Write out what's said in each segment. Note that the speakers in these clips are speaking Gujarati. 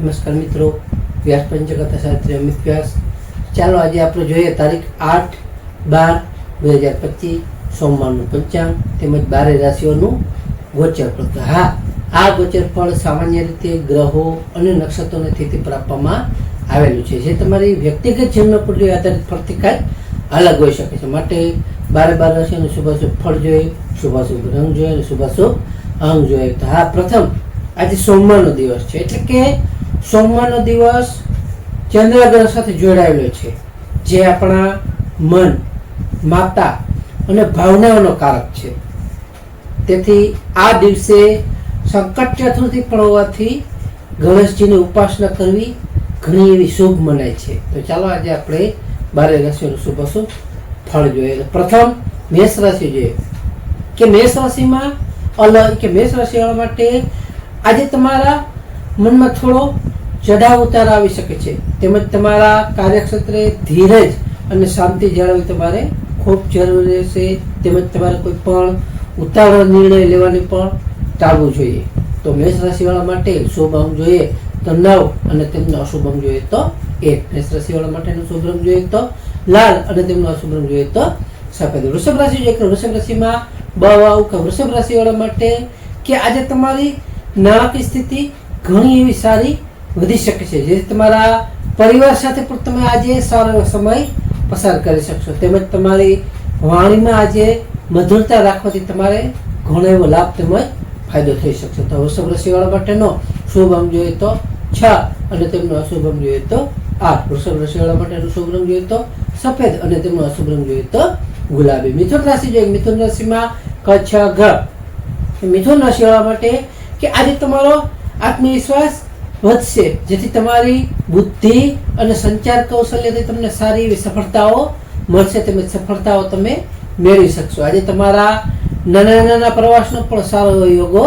નમસ્કાર મિત્રો, વ્યાસ પંચકથા શાસ્ત્રી અમિત વ્યાસ. ચાલો આજે આપણે જોઈએ તારીખ આઠ બાર બે હજાર પચીસ, સોમવારનું પંચાંગ તેમજ બારે રાશિઓનું ગોચર ફળ. હા, આ ગોચર ફળ સામાન્ય રીતે ગ્રહો અને નક્ષત્રોની સ્થિતિ પર આપવામાં આવેલું છે. જે તમારી વ્યક્તિગત જન્મ કુંડલી આધારિત ફળથી કાંઈક અલગ હોઈ શકે છે. માટે બારે બાર રાશિઓનું શુભાશુભ ફળ જોઈએ, શુભાશુભ રંગ જોઈએ અને શુભાશુભ અંગ જોઈએ. તો હા, પ્રથમ આજે સોમવારનો દિવસ છે. એટલે કે સોમવારનો દિવસ ચંદ્રગ્રહ સાથે જોડાયેલો છે. જે આપણા મન, માતા અને ભાવનાઓનો કારક છે. તેથી આ દિવસે સંકટ ચતુર્થી પણ હોવાથી ગણેશજીની ઉપાસના કરવી ઘણી એવી શુભ મનાય છે. તો ચાલો આજે આપણે બારે રાશિઓનું શુભ અશુભ ફળ જોઈએ. પ્રથમ મેષ રાશિ જોઈએ. કે મેષ રાશિમાં અલગ કે મેષ રાશિવાળા માટે આજે તમારા મનમાં થોડો ચઢાવ ઉતાર આવી શકે છે. તેમજ તમારા કાર્યક્ષેત્રે ધીરજ અને શાંતિ જાળવવી તમારે ખૂબ જરૂરી રહેશે. તેમજ તમારે કોઈ પણ ઉતાવળ નિર્ણય લેવાની પણ ટાળવું જોઈએ. તો મેષ રાશિવાળા માટે શુભ અંગ જોઈએ તો નવ અને તેમનો અશુભ અંગ જોઈએ તો એક. મેષ રાશિવાળા માટેનો શુભ રંગ જોઈએ તો લાલ અને તેમનો અશુભ રંગ જોઈએ તો સફેદ. વૃષભ રાશિ જોઈએ વૃષભ રાશિમાં બવાવ કે વૃષભ રાશિવાળા માટે કે આજે તમારી નાણાકીય સ્થિતિ ઘણી એવી સારી વધી શકે છે. જે તમારા પરિવાર સાથે પણ તમે આજે સારો સમય પસાર કરી શકશો. તેમજ તમારી વાણીમાં આજે મધુરતા રાખવાથી તમારે ઘણો એવો લાભ તેમજ ફાયદો થઈ શકશે. તો વૃષભ રાશિવાળા માટેનો શુભ અંગ જોઈએ તો છ અને તેમનો અશુભ અંગ જોઈએ તો આઠ. વૃષભ રાશિવાળા માટેનો શુભ રંગ જોઈએ તો સફેદ અને તેમનો અશુભ રંગ જોઈએ તો ગુલાબી. મિથુન રાશિ જોઈએ મિથુન રાશિમાં કચ્છ ઘ. મિથુન રાશિવાળા માટે કે આજે તમારો આત્મવિશ્વાસ વધશે. જેથી તમારી બુદ્ધિ અને સંચાર કૌશલ્યથી તમને સારી એવી સફળતાઓ મળશે. તેમજ સફળતાઓ તમે મેળવી શકશો. આજે તમારા નાના નાના પ્રવાસનો પણ સારો એવો યોગો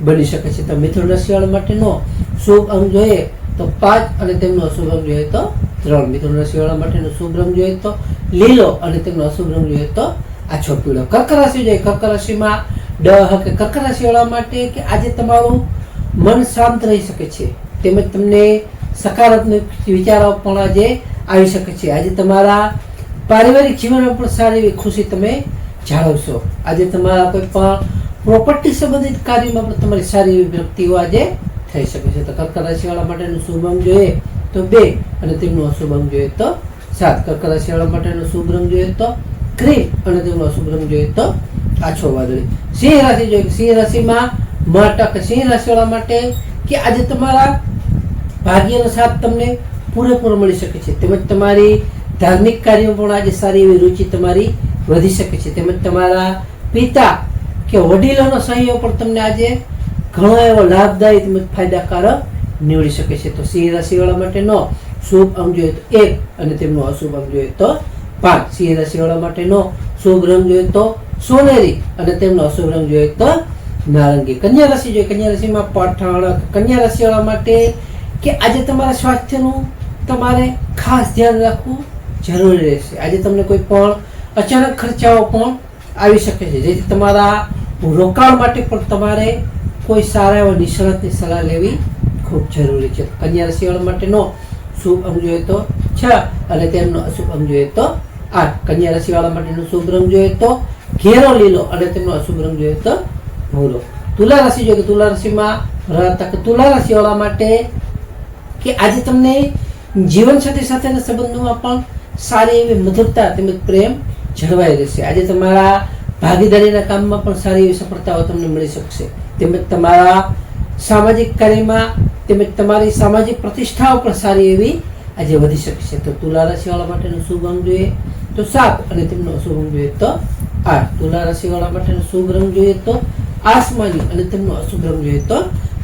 બની શકે છે. તો મિથુન રાશિવાળા માટેનો શુભ અંગ જોઈએ તો પાંચ અને તેમનો અશુભ અંગ જોઈએ તો ત્રણ. મિથુન રાશિવાળા માટેનો શુભ રંગ જોઈએ તો લીલો અને તેમનો અશુભ રંગ જોઈએ તો આછો પીળો. કર્ક રાશિ જોઈએ. કર્ક રાશિમાં ડહ કે કર્ક રાશિવાળા માટે કે આજે તમારું મન શાંત રહી શકે છે. તેમજ તમને સકારાત્મક વિચારો પણ આજે આવી શકે છે. આજે તમારા પારિવારિક જીવનમાં પણ સારી એવી ખુશી તમે જાળવશો. આજે તમારા કોઈ પણ પ્રોપર્ટી સંબંધિત કાર્યમાં પણ તમારી સારી એવી વ્યક્તિઓ આજે થઈ શકે છે. તો કર્ક રાશિવાળા માટેનું શુભ અંગ જોઈએ તો બે અને તેમનું અશુભ જોઈએ તો સાત. કર્ક રાશિવાળા માટેનો શુભ રંગ જોઈએ તો ક્રીમ અને તેમનો અશુભ રંગ જોઈએ તો આછો વાદળી. સિંહ રાશિ જોઈએ. સિંહ રાશિમાં માટક સિંહ રાશિવાળા માટે કે આજે તમારા ભાગ્યનો સાથ તમને પૂરેપૂરો મળી શકે છે. તેમજ તમારી ધાર્મિક કાર્યમાં પણ આજે સારી એવી રુચિ તમારી વધી શકે છે. તેમજ તમારા પિતા કે વડીલોનો સહયોગ પણ તમને આજે ઘણો એવો લાભદાયી તેમજ ફાયદાકારક નીવડી શકે છે. તો સિંહ રાશિવાળા માટેનો શુભ અંગ જોઈએ તો એક અને તેમનો અશુભ અંગ જોઈએ તો પાંચ. સિંહ રાશિવાળા માટેનો શુભ રંગ જોઈએ તો સોનેરી અને તેમનો અશુભ રંગ જોઈએ તો નારંગી. કન્યા રાશિ જોઈએ. કન્યા રાશિમાં પઠાણ કન્યા રાશિવાળા માટે કે આજે તમારા સ્વાસ્થ્યનું તમારે ખાસ ધ્યાન રાખવું જરૂરી રહેશે. આજે તમને કોઈ પણ અચાનક ખર્ચાઓ પણ આવી શકે છે. જેથી તમારા રોકાણ માટે પણ તમારે કોઈ સારા એવા નિષ્ણાતની સલાહ લેવી ખૂબ જરૂરી છે. કન્યા રાશિવાળા માટેનો શુભ અંગ જોઈએ તો છ અને તેમનો અશુભ અંગ જોઈએ તો આઠ. કન્યા રાશિવાળા માટેનો શુભ રંગ જોઈએ તો ઘેરો લીલો અને તેમનો અશુભ રંગ જોઈએ તો ભૂરો તુલા રાશિ જો કે તુલા રાશિમાં રહેતા કે તુલા રાશિવાળા માટે કે આજે તમને જીવનસાથી સાથેના સંબંધોમાં પણ સારી એવી મધુરતા તેમજ પ્રેમ જળવાઈ રહેશે. આજે તમારા ભાગીદારીના કામમાં પણ સારી એવી સફળતાઓ તમને મળી શકશે. તેમજ તમારા સામાજિક કાર્યમાં તેમજ તમારી સામાજિક પ્રતિષ્ઠાઓ પણ સારી એવી આજે વધી શકશે. તો તુલા રાશિવાળા માટેનું શુભ અંગ જોઈએ તો સાત અને તેમનો અશુભ અંગ જોઈએ તો આઠ. તુલા રાશિવાળા માટેનો શુભ રંગ જોઈએ તો આસમાની અને તેમનો અશુભ રંગ જોઈએ તો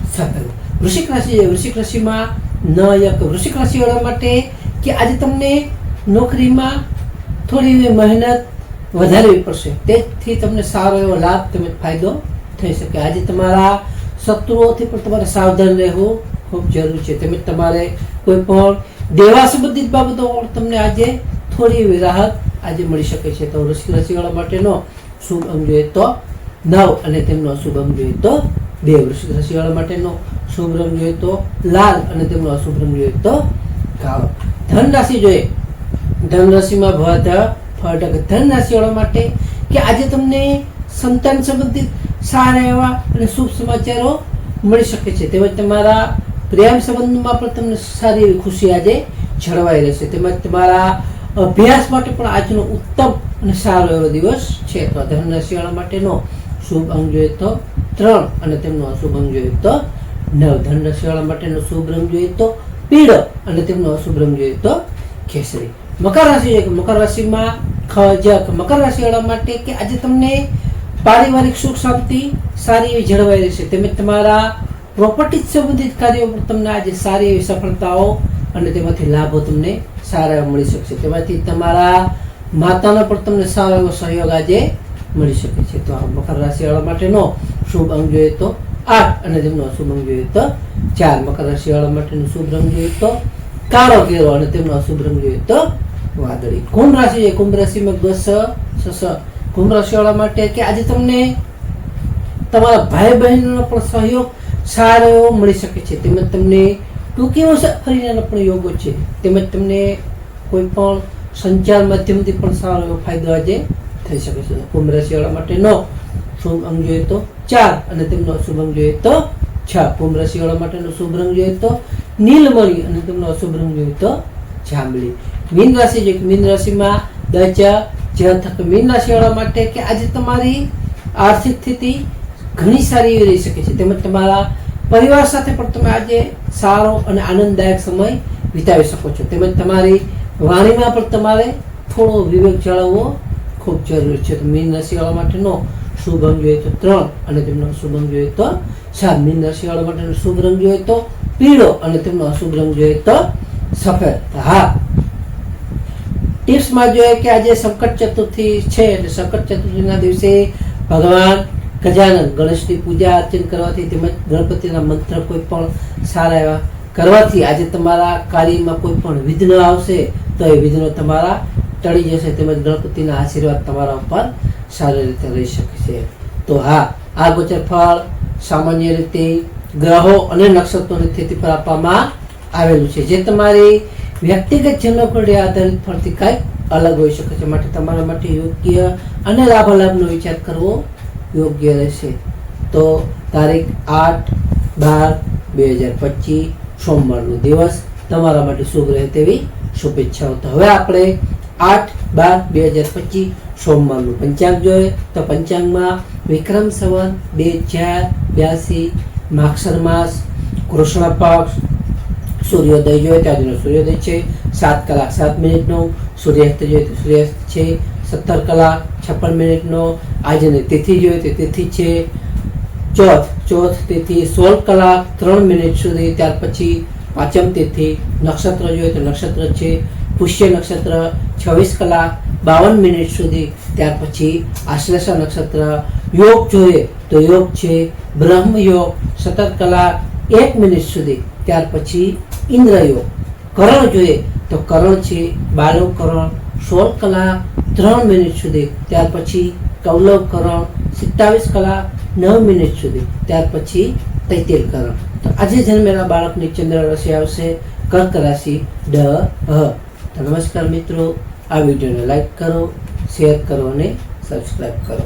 સફેદ વૃશ્ચિક રાશિ વૃશ્ચિક રાશિમાં નયક વૃષિક રાશિવાળા માટે કે આજે તમને નોકરીમાં થોડી મહેનત વધારવી પડશે તેથી તમને સારો એવો લાભ તેમજ ફાયદો થઈ શકે આજે તમારા શત્રુઓથી પણ તમારે સાવધાન રહેવું ખૂબ જરૂરી છે તેમજ તમારે કોઈ પણ દેવા સંબંધિત બાબતો પણ તમને આજે થોડી રાહત આજે મળી શકે છે તો વૃશ્ચિક રાશિવાળા માટેનો શુભ અંગ જોઈએ તો નવ અને તેમનો અશુભ રંગ જોઈએ તો દેવ વૃશ્ચિક રાશિવાળા માટેનો શુભ રંગ જોઈએ તો લાલ અને તેમનો અશુભ રંગ જોઈએ તો કાળો. ધન રાશિ જોઈએ. ધન રાશિમાં ભવાતા, ફટક ધન રાશિવાળા માટે કે આજે તમને સંતાન સંબંધિત સારા એવા અને શુભ સમાચારો મળી શકે છે. તેમજ તમારા પ્રેમ સંબંધમાં પણ તમને સારી એવી ખુશી આજે જળવાઈ રહેશે. તેમજ તમારા અભ્યાસ માટે પણ આજનો ઉત્તમ અને સારો એવો દિવસ છે. તો ધન રાશિવાળા માટેનો શુભ અંગ જોઈએ તો ત્રણ અને તેમનો અશુભ અંગ જોઈએ તો નવ ધન રાશિવાળા માટેનો શુભ રંગ જોઈએ તો પીળો અને તેમનો અશુભ રંગ જોઈએ તો કેસરી. મકર રાશિ મકર રાશિમાં ખજક મકર રાશિવાળા માટે કે આજે તમને પારિવારિક સુખ, શાંતિ, સારી એવી જળવાઈ રહેશે. તેમજ તમારા પ્રોપર્ટી સંબંધિત કાર્યો પર તમને આજે સારી એવી સફળતાઓ અને તેમાંથી લાભો તમને સારા એવા મળી શકશે. તેમાંથી તમારા માતાનો પણ તમને સારો એવો સહયોગ આજે મળી શકે છે. તો આ મકર રાશિવાળા માટેનો શુભ અંગ જોઈએ તો આઠ અને તેમનો અશુભ અંગ જોઈએ તો ચાર. મકર રાશિવાળા માટેનો શુભ રંગ જોઈએ તો કાળો કેરો અને તેમનો અશુભ રંગ જોઈએ તો વાદળી. કુંભ રાશિ છે. કુંભ રાશિમાં દસ સસ કુંભ રાશિવાળા માટે કે આજે તમને તમારા ભાઈ બહેનનો પણ સહયોગ સારો એવો મળી શકે છે. તેમજ તમને ટૂંકી મુસાફરીના પણ યોગો છે. તેમજ તમને કોઈ પણ સંચાર માધ્યમથી પણ સારો એવો ફાયદો આજે થઈ શકે છે. કુંભ રાશિવાળા માટેનો શુભ અંગ જોઈએ તો ચાર અને તેમનો અશુભ અંગ જોઈએ તો છ. કુંભ રાશિવાળા માટેનો શુભ રંગ જોઈએ તો નીલમણી અને તેમનો અશુભ રંગ જોઈએ તો જાંબલી. મીન રાશિ જે મીન રાશિમાં દચ જ મીન રાશિવાળા માટે કે આજે તમારી આર્થિક સ્થિતિ ઘણી સારી એવી રહી શકે છે. તેમજ તમારા પરિવાર સાથે પણ તમે આજે સારો અને આનંદદાયક સમય વિતાવી શકો છો. તેમજ તમારી વાણીમાં પણ તમારે થોડો વિવેક જાળવવો ખૂબ જરૂરી છે. તો મીન રાશિવાળા માટેનો શુભ અંગ જોઈએ તો ત્રણ અને તેમનો અશુભ અંગ જોઈએ તો સાત મીન રાશિવાળા માટેનો શુભ રંગ જોઈએ તો પીળો અને તેમનો અશુભ રંગ જોઈએ તો સફેદ. હા. ટિપ્સમાં જોઈએ કે આજે સંકટ ચતુર્થી છે એટલે સંકટ ચતુર્થીના દિવસે ભગવાન ગજાનંદ ગણેશની પૂજા અર્ચન કરવાથી તેમજ ગણપતિના મંત્ર કોઈ પણ સારા એવા કરવાથી આજે તમારા કાર્યમાં કોઈ પણ વિઘ્ન આવશે તો એ વિઘ્નો તમારા ટળી જશે તેમજ ગણપતિના આશીર્વાદ તમારા ઉપર સારી રીતે રહી શકે તો હા, આ ગોચર ફળ સામાન્ય રીતે ગ્રહો અને નક્ષત્રોની સ્થિતિ પર આપવામાં આવેલું છે. જે તમારી વ્યક્તિગત જન્મકુંડી આધારિત ફળથી કંઈક અલગ હોઈ શકે છે. માટે તમારા માટે યોગ્ય અને લાભાલાભનો વિચાર કરવો યોગ્ય રહેશે. તો તારીખ આઠ બાર બે હજાર પચીસ, સોમવારનો દિવસ તમારા માટે શુભ રહે તેવી શુભેચ્છાઓ. તો હવે આપણે આઠ બાર બે હજાર પચીસ સોમવારનું પંચાંગ જોઈએ તો પંચાંગમાં વિક્રમ સંવત બે હજાર બ્યાસી માક્ષર માસ કૃષ્ણ પક્ષ, સૂર્યોદય જોઈએ તો આજનો સૂર્યોદય છે. સાત કલાક સાત મિનિટનો, સૂર્યાસ્ત જોઈએ તો સૂર્યાસ્ત છે. સત્તર કલાક છપ્પન મિનિટનો, આજની તિથિ જોઈએ તો તિથિ છે. ચોથ ચોથ તિથિ સોળ કલાક ત્રણ મિનિટ સુધી, ત્યાર પછી પાંચમ તિથિ નક્ષત્ર જોઈએ તો નક્ષત્ર છે. પુષ્ય નક્ષત્ર છવ્વીસ કલાક બાવન મિનિટ સુધી, ત્યાર પછી આશ્લેષા નક્ષત્ર યોગ જોઈએ તો યોગ છે, બ્રહ્મ યોગ સત્તર કલાક એક મિનિટ સુધી, ત્યાર પછી ઇન્દ્ર યોગ. કરણ જોઈએ તો કરણ છે, બાલવ કરણ, સોળ કલાક ત્રણ મિનિટ સુધી, ત્યાર પછી કૌલવ કરણ, સિત્તાવીસ કલાક નવ મિનિટ સુધી, ત્યાર પછી તૈતિલ કરણ. તો આજે જન્મેલા બાળકની ચંદ્ર રાશિ આવશે કર્ક રાશિ ડ હ. તો નમસ્કાર મિત્રો આ વિડીયોને લાઈક કરો શેર કરો અને સબસ્ક્રાઈબ કરો.